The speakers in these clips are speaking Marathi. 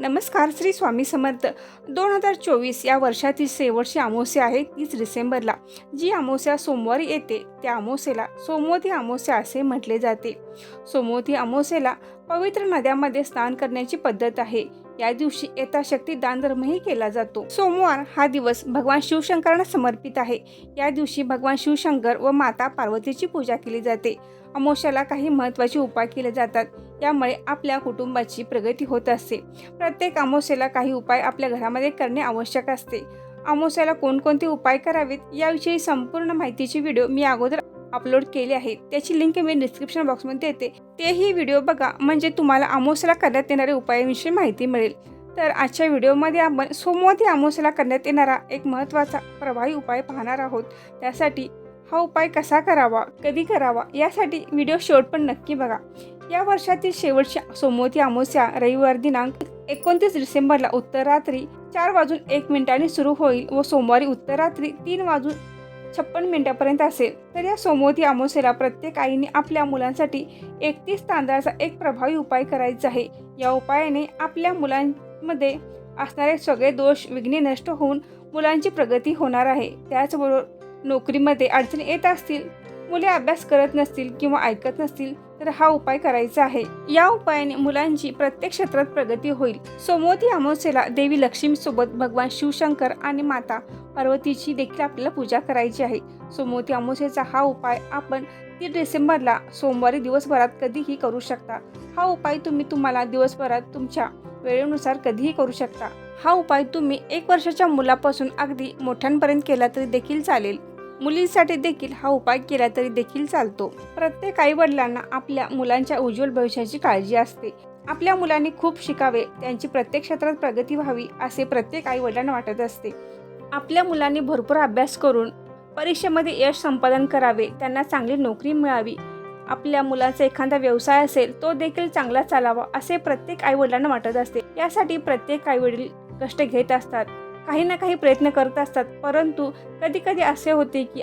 नमस्कार श्री स्वामी समर्थ. दोन हजार चोवीस या वर्षातील शेवटची अमावस्या आहे तीस डिसेंबरला. जी अमावस्या सोमवारी येते त्या अमावस्येला सोमवती अमावस्या असे म्हटले जाते. सोमवती अमावस्येला पवित्र नद्यामध्ये स्नान करण्याची पद्धत आहे. या दिवशी यथाशक्ती दानधर्मही केला जातो. सोमवार हा दिवस भगवान शिवशंकरांना समर्पित आहे. या दिवशी भगवान शिवशंकर व माता पार्वतीची पूजा केली जाते. अमोशाला काही महत्त्वाचे उपाय केले जातात. यामुळे आपल्या कुटुंबाची प्रगती होत असते. प्रत्येक अमावस्येला काही उपाय आपल्या घरामध्ये करणे आवश्यक असते. अमावस्याला कोणकोणते उपाय करावेत याविषयी संपूर्ण माहितीचे व्हिडिओ मी अगोदर अपलोड केले आहे. त्याची लिंक मी डिस्क्रिप्शन बॉक्समध्ये येते. तेही व्हिडिओ बघा म्हणजे तुम्हाला अमावस्याला करण्यात येणाऱ्या उपायांविषयी माहिती मिळेल. तर आजच्या व्हिडिओमध्ये आपण सोमवती अमावस्याला करण्यात येणारा एक महत्त्वाचा प्रभावी उपाय पाहणार आहोत. त्यासाठी हा उपाय कसा करावा कधी करावा यासाठी व्हिडिओ शेवट पण नक्की बघा. या वर्षातील शेवटच्या सोमवती अमावस्या रविवार दिनांक एकोणतीस डिसेंबरला उत्तरात्री चार वाजून एक मिनिटाने सुरू होईल व सोमवारी उत्तरात्री तीन वाजून छप्पन मिनिटापर्यंत असेल. तर या सोमवती अमावस्येला प्रत्येक आईने आपल्या मुलांसाठी एकतीस तांदळाचा एक प्रभावी उपाय करायचा आहे. या उपायाने आपल्या मुलांमध्ये असणारे सगळे दोष विघ्ने नष्ट होऊन मुलांची प्रगती होणार आहे. त्याचबरोबर नोकरीमध्ये अडचणी येत असतील मुले अभ्यास करत नसतील किंवा ऐकत नसतील तर हा उपाय करायचा आहे. या उपायाने मुलांची प्रत्येक क्षेत्रात प्रगती होईल. सोमवती अमावस्येला देवी लक्ष्मीसोबत भगवान शिवशंकर आणि माता पार्वतीची देखील आपल्याला पूजा करायची आहे. सोमवती अमावस्येचा हा उपाय आपण तीस डिसेंबरला सोमवारी दिवसभरात कधीही करू शकता. हा उपाय तुम्ही तुम्हाला दिवसभरात तुमच्या वेळेनुसार कधीही करू शकता. हा उपाय तुम्ही एक वर्षाच्या मुलापासून अगदी मोठ्यांपर्यंत केला तरी देखील चालेल. मुलींसाठी देखील हा उपाय केला तरी देखील चालतो. प्रत्येक आई वडिलांना आपल्या मुलांच्या उज्ज्वल भविष्याची काळजी असते. आपल्या मुलांनी खूप शिकावे त्यांची प्रत्येक क्षेत्रात प्रगती व्हावी असे प्रत्येक आई वडिलांना वाटत असते. आपल्या मुलांनी भरपूर अभ्यास करून परीक्षेमध्ये यश संपादन करावे त्यांना चांगली नोकरी मिळावी आपल्या मुलाचा एखादा व्यवसाय असेल तो देखील चांगला चालावा असे प्रत्येक आई वडिलांना वाटत असते. यासाठी प्रत्येक आई वडील कष्ट घेत असतात. काही ना काही प्रयत्न करत असतात. परंतु कधी कधी असे होते की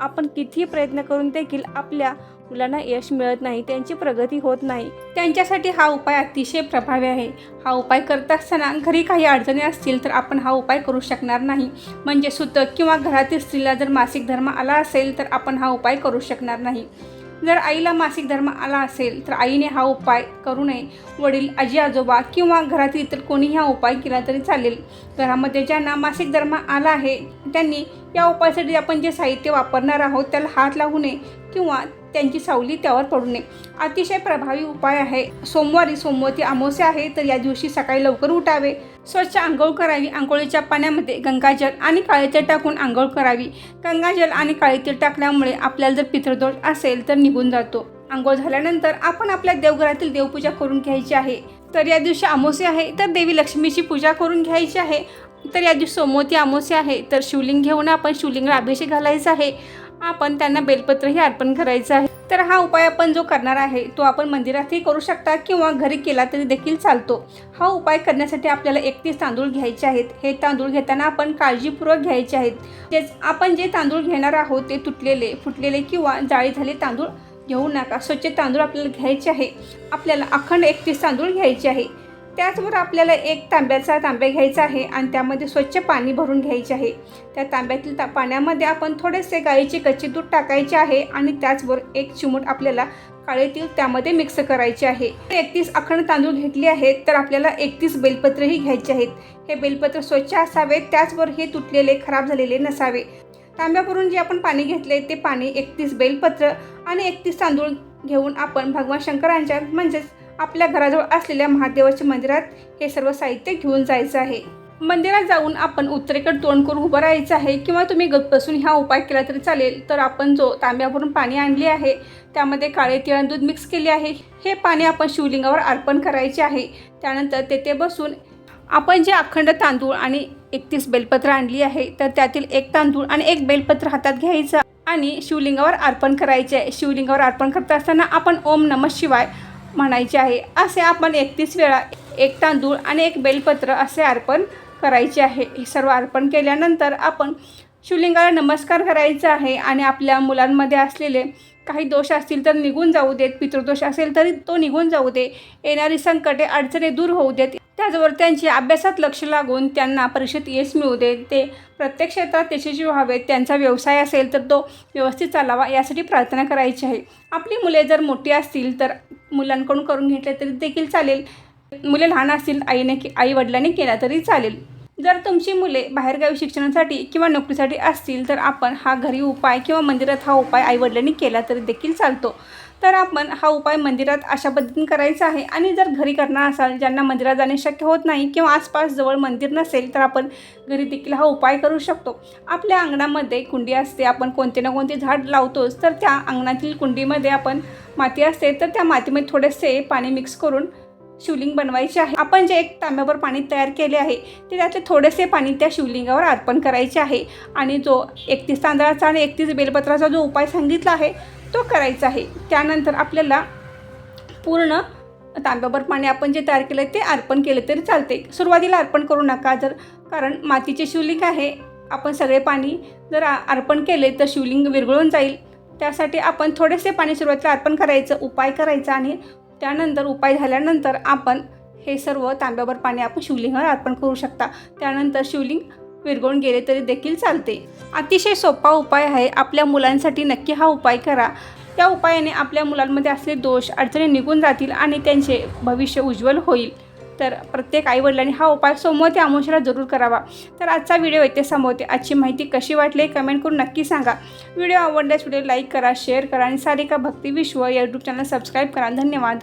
आपण कितीही प्रयत्न करून देखील आपल्या मुलांना यश मिळत नाही त्यांची प्रगती होत नाही. त्यांच्यासाठी हा उपाय अतिशय प्रभावी आहे. हा उपाय करत असताना घरी काही अडचणी असतील तर आपण हा उपाय करू शकणार नाही. म्हणजे सुतक किंवा घरातील स्त्रीला जर मासिक धर्म आला असेल तर आपण हा उपाय करू शकणार नाही. जर आईला मासिक धर्म आला असेल तर आईने हा उपाय करू नये. वडील आजी आजोबा किंवा घरातील इतर कोणीही हा उपाय केला तरी चालेल. घरामध्ये ज्यांना मासिक धर्म आला आहे त्यांनी या उपायासाठी आपण जे साहित्य वापरणार आहोत त्याला हात लावू नये किंवा त्यांची सावली त्यावर पडू नये. अतिशय प्रभावी उपाय आहे. सोमवारी सोमवती अमावस्या आहे तर या दिवशी सकाळी लवकर उठावे. स्वच्छ आंघोळ करावी. आंघोळीच्या पाण्यामध्ये गंगाजल आणि काळे तेल टाकून आंघोळ करावी. गंगाजल आणि काळे तेल टाकल्यामुळे आपल्याला जर पितृदोष असेल तर निघून जातो. आंघोळ झाल्यानंतर आपण आपल्या देवघरातील देवपूजा करून घ्यायची आहे. तर या दिवशी अमावस्या आहे तर देवी लक्ष्मीची पूजा करून घ्यायची आहे. तर या दिवशी सोमवती अमावस्या आहे तर शिवलिंग घेऊन आपण शिवलिंगला अभिषेक घालायचा आहे. आपण त्यांना बेलपत्रही अर्पण करायचं आहे. तर हा उपाय आपण जो करणार आहे तो आपण मंदिरातही करू शकता किंवा घरी केला तरी देखील चालतो. हा उपाय करण्यासाठी आपल्याला एकतीस तांदूळ घ्यायचे आहेत. हे तांदूळ घेताना आपण काळजीपूर्वक घ्यायचे आहेत. तेच आपण जे तांदूळ घेणार आहोत ते तुटलेले फुटलेले किंवा जाळी झाले तांदूळ घेऊ नका. स्वच्छ तांदूळ आपल्याला घ्यायचे आहे. आपल्याला अखंड एकतीस तांदूळ घ्यायचे आहे. त्याचबरोबर आपल्याला एक तांब्याचा तांब्या घ्यायचा आहे आणि त्यामध्ये स्वच्छ पाणी भरून घ्यायचे आहे. त्या तांब्यातील ता पाण्यामध्ये आपण थोडेसे गाईचे कच्चे दूध टाकायचे आहे आणि त्याचबरोबर एक चिमूट आपल्याला काळे तीळ त्यामध्ये मिक्स करायचे आहे. एकतीस अखंड तांदूळ घेतले आहेत तर आपल्याला एकतीस बेलपत्रही घ्यायचे आहेत. हे बेलपत्र स्वच्छ असावे त्याचबरोबर हे तुटलेले खराब झालेले नसावे. तांब्यावरून जे आपण पाणी घेतले ते पाणी एकतीस बेलपत्र आणि एकतीस तांदूळ घेऊन आपण भगवान शंकरांच्या म्हणजेच आपल्या घराजवळ असलेल्या महादेवाच्या मंदिरात हे सर्व साहित्य घेऊन जायचं आहे. मंदिरात जाऊन आपण उत्तरेकडे तोंड करून उभं राहायचं आहे किंवा तुम्ही गप बसून हा उपाय केला तरी चालेल. तर आपण जो तांब्यावरून पाणी आणले आहे त्यामध्ये काळे तिळ आणि दूध मिक्स केले आहे. हे पाणी आपण शिवलिंगावर अर्पण करायचे आहे. त्यानंतर तेथे बसून आपण जे अखंड तांदूळ आणि एकतीस बेलपत्र आणली आहे तर त्यातील एक तांदूळ आणि एक बेलपत्र हातात घ्यायचं आणि शिवलिंगावर अर्पण करायचे आहे. शिवलिंगावर अर्पण करत असताना आपण ओम नम शिवाय म्हणायचे आहे. असे आपण एकतीस वेळा एक तांदूळ आणि एक बेलपत्र असे अर्पण करायचे आहे. हे सर्व अर्पण केल्यानंतर आपण शिवलिंगाला नमस्कार करायचा आहे आणि आपल्या मुलांमध्ये असलेले काही दोष असतील तर निघून जाऊ देत. पितृदोष असेल तरी तो निघून जाऊ दे. येणारी संकटे अडचणी दूर होऊ देत. त्याचबरोबर त्यांची अभ्यासात लक्ष लागून त्यांना परीक्षेत यश मिळू दे ते प्रत्येक क्षेत्रात यशस्वी व्हावेत त्यांचा व्यवसाय असेल तर तो व्यवस्थित चालावा यासाठी प्रार्थना करायची आहे. आपली मुले जर मोठी असतील तर मुलांकडून करून घेतले तरी देखील चालेल. मुले लहान असतील आईने के आई वडिलांनी केला तरी चालेल. जर तुमची मुले बाहेरगावी शिक्षणासाठी किंवा नोकरीसाठी असतील तर आपण हा घरी उपाय किंवा मंदिरात हा उपाय आईवडिलांनी केला तरी देखील चालतो. तर आपण हा उपाय मंदिरात अशा पद्धतीने करायचा आहे. आणि जर घरी करणार असाल ज्यांना मंदिरात जाणे शक्य होत नाही किंवा आसपास जवळ मंदिर नसेल तर आपण घरी देखील हा उपाय करू शकतो. आपल्या अंगणामध्ये कुंडी असते आपण कोणते ना कोणते झाड लावतोच तर त्या अंगणातील कुंडीमध्ये आपण माती असते तर त्या मातीमध्ये थोडेसे पाणी मिक्स करून शिवलिंग बनवायचे आहे. आपण जे एक तांब्यावर पाणी तयार केले आहे ते त्यातले थोडेसे पाणी त्या शिवलिंगावर अर्पण करायचे आहे. आणि जो एकतीस तांदळाचा आणि एकतीस बेलपत्राचा जो उपाय सांगितला आहे तो करायचा आहे. त्यानंतर आपल्याला पूर्ण तांब्याभर पाणी आपण जे तयार केलं ते अर्पण केलं तरी चालते सुरुवातीला अर्पण करू नका जर कारण मातीचे शिवलिंग आहे. आपण सगळे पाणी जर अर्पण केले तर शिवलिंग विरघळून जाईल. त्यासाठी आपण थोडेसे पाणी सुरुवातीला अर्पण करायचं उपाय करायचा आणि त्यानंतर उपाय झाल्यानंतर आपण हे सर्व तांब्यावर पाणी आपण शिवलिंगावर अर्पण करू शकता. त्यानंतर शिवलिंग विरघळून गेले तरी देखील चालते. अतिशय सोपा उपाय आहे. आपल्या मुलांसाठी नक्की हा उपाय करा. त्या उपायाने आपल्या मुलांमध्ये असले दोष अडचणी निघून जातील आणि त्यांचे भविष्य उज्ज्वल होईल. तर प्रत्येक आईवडिलांनी हा उपाय सोमवार ते आमुषाला जरूर करावा. तर आजचा व्हिडिओ येथे संपवते. आजची माहिती कशी वाटली कमेंट करून नक्की सांगा. व्हिडिओ आवडल्यास व्हिडिओ लाईक करा शेअर करा आणि सारिका भक्ती विश्व या यूट्यूब चॅनल सबस्क्राईब करा. धन्यवाद.